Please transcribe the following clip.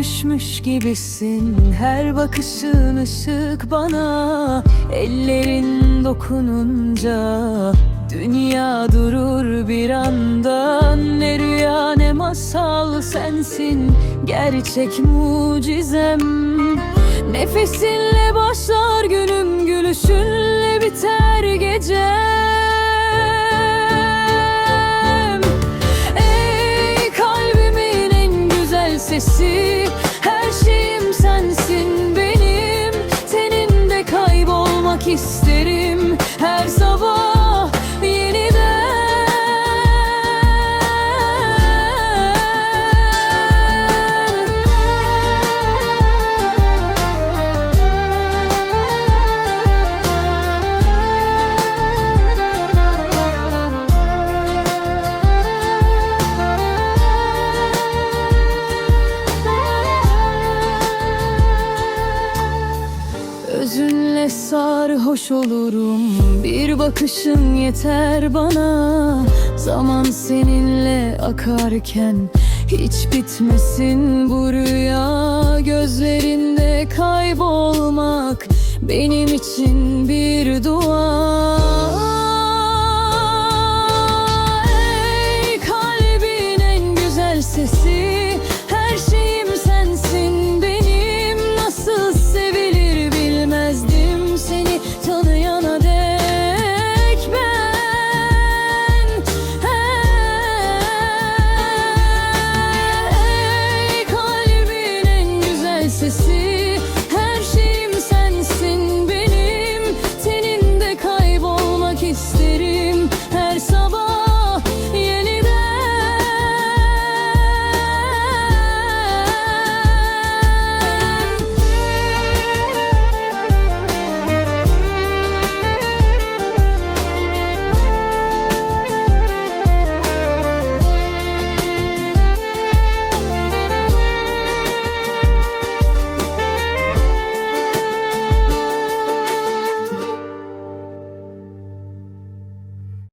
düşmüş gibisin. Her bakışın ışık bana. Ellerin dokununca Dünya durur bir anda. Ne rüya ne masal sensin. Gerçek mucizem. Nefesinle başlar günüm Gülüşünle biter gecem sesi. Her şeyim sensin benim. Teninde kaybolmak isterim Özünle sarhoş olurum. Bir bakışın yeter bana. Zaman seninle akarken Hiç bitmesin bu rüya. Gözlerinde kaybolmak Benim için bir dua